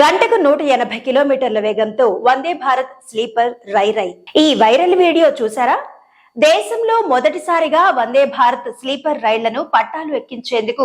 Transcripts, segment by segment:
గంటకు నూట ఎనభై కిలోమీటర్ల వేగంతో వందే భారత్ స్లీపర్ రై రై. ఈ వైరల్ వీడియో చూసారా? దేశంలో మొదటిసారిగా వందే భారత్ స్లీపర్ రైళ్ళను పట్టాలు ఎక్కించేందుకు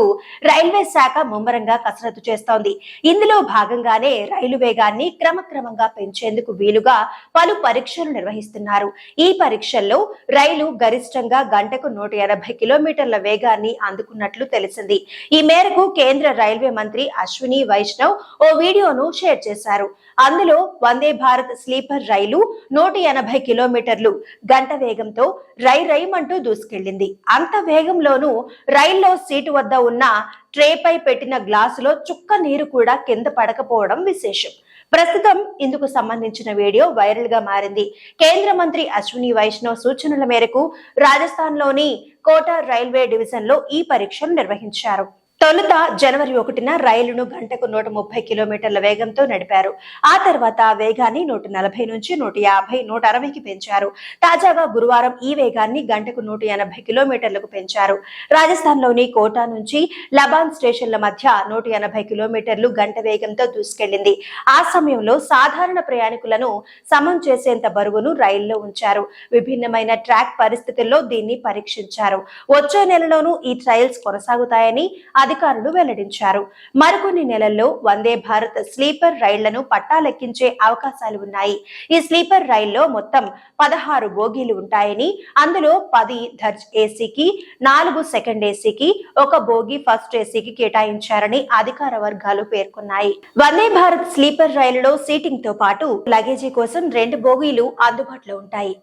రైల్వే శాఖ ముమ్మరంగా కసరత్తు చేస్తోంది. ఇందులో భాగంగానే రైలు వేగాన్ని క్రమక్రమంగా పెంచేందుకు వీలుగా పలు పరీక్షలు నిర్వహిస్తున్నారు. ఈ పరీక్షల్లో రైలు గరిష్టంగా గంటకు నూట ఎనభై కిలోమీటర్ల వేగాన్ని అందుకున్నట్లు తెలిసింది. ఈ మేరకు కేంద్ర రైల్వే మంత్రి అశ్విని వైష్ణవ్ ఓ వీడియోను షేర్ చేశారు. అందులో వందే భారత్ స్లీపర్ రైలు నూట ఎనభై కిలోమీటర్లు గంట వేగంతో రై రైమంటూ దూసుకెళ్ళింది అంత వేగంలోనూ రైల్లో సీటు వద్ద ఉన్న ట్రేపై పెట్టిన గ్లాసులో చుక్క నీరు కూడా కింద పడకపోవడం విశేషం. ప్రస్తుతం ఇందుకు సంబంధించిన వీడియో వైరల్గా మారింది. కేంద్ర మంత్రి అశ్విని వైష్ణవ్ సూచనల మేరకు రాజస్థాన్లోని కోటా రైల్వే డివిజన్లో ఈ పరీక్షలు నిర్వహించారు. తొలుత జనవరి ఒకటిన రైలును గంటకు నూట ముప్పై కిలోమీటర్ల వేగంతో నడిపారు. ఆ తర్వాత వేగాన్ని నూట నలభై నుంచి నూట యాభై నూట అరవైకి పెంచారు. తాజాగా గురువారం ఈ వేగాన్ని గంటకు నూట ఎనభై కిలోమీటర్లకు పెంచారు. రాజస్థాన్లోని కోటా నుంచి లబాన్ స్టేషన్ల మధ్య నూట ఎనభై కిలోమీటర్లు గంట వేగంతో దూసుకెళ్ళింది. ఆ సమయంలో సాధారణ ప్రయాణికులను సమం చేసేంత బరువును రైల్లో ఉంచారు. విభిన్నమైన ట్రాక్ పరిస్థితుల్లో దీన్ని పరీక్షించారు. వచ్చే నెలలోనూ ఈ ట్రయల్స్ కొనసాగుతాయని అధికారులు వెల్లడించారు. మరికొన్ని నెలల్లో వందే భారత్ స్లీపర్ రైళ్ళను పట్టాలెక్కించే అవకాశాలు ఉన్నాయి. ఈ స్లీపర్ రైల్లో మొత్తం పదహారు బోగీలు ఉంటాయని అందులో పది ధర్జ్ ఏసీకి నాలుగు సెకండ్ ఏసీకి ఒక బోగి ఫస్ట్ ఏసీకి కేటాయించారని అధికార వర్గాలు పేర్కొన్నాయి. వందే భారత్ స్లీపర్ రైలులో సీటింగ్తో పాటు లగేజీ కోసం రెండు బోగీలు అందుబాటులో ఉంటాయి.